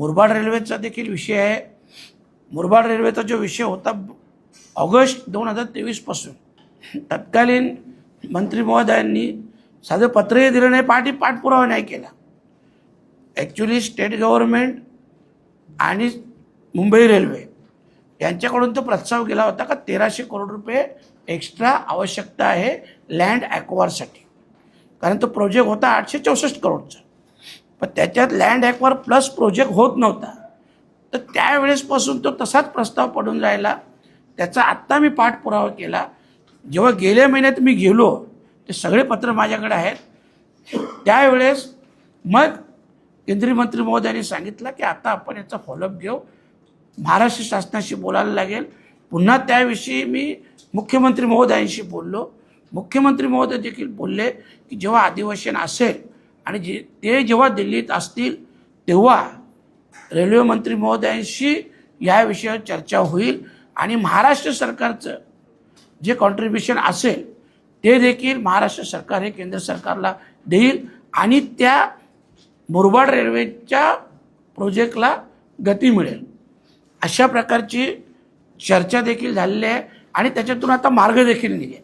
मुरबाड रेल्वेचा देखील विषय आहे. मुरबाड रेल्वेचा जो विषय होता ऑगस्ट दोन हजार तेवीसपासून तत्कालीन मंत्री महोदयांनी साधं पत्रही दिलं नाही पाठी पाठपुरावा नाही केला. ॲक्च्युली स्टेट गव्हर्नमेंट आणि मुंबई रेल्वे यांच्याकडून तो प्रस्ताव गेला होता का तेराशे करोड रुपये एक्स्ट्रा आवश्यकता आहे लँड ॲक्वारसाठी कारण तो प्रोजेक्ट होता आठशे चौसष्ट करोडचा. पण त्याच्यात लँड ॲक्वार प्लस प्रोजेक्ट होत नव्हता. तर त्यावेळेसपासून तो तसाच प्रस्ताव पडून राहिला. त्याचा आत्ता मी पाठपुरावा केला. जेव्हा गेल्या महिन्यात मी गेलो ते सगळे पत्र माझ्याकडे आहेत. त्यावेळेस मग केंद्रीय मंत्री महोदयांनी सांगितलं की आता आपण याचा फॉलोअप घेऊ. महाराष्ट्र शासनाशी बोलायला लागेल. पुन्हा त्याविषयी मी मुख्यमंत्री महोदयांशी बोललो. मुख्यमंत्री महोदय देखील बोलले की जेव्हा अधिवेशन असेल आणि जे ते जेव्हा दिल्लीत असतील तेव्हा रेल्वे मंत्री महोदयांशी या विषयावर चर्चा होईल आणि महाराष्ट्र सरकारचं जे कॉन्ट्रीब्युशन असेल ते देखील महाराष्ट्र सरकार हे केंद्र सरकारला देईल आणि त्या मुरबाड रेल्वेच्या प्रोजेक्टला गती मिळेल. अशा प्रकारची चर्चा देखील झालेली आहे आणि त्याच्यातून आता मार्ग देखील निघेल.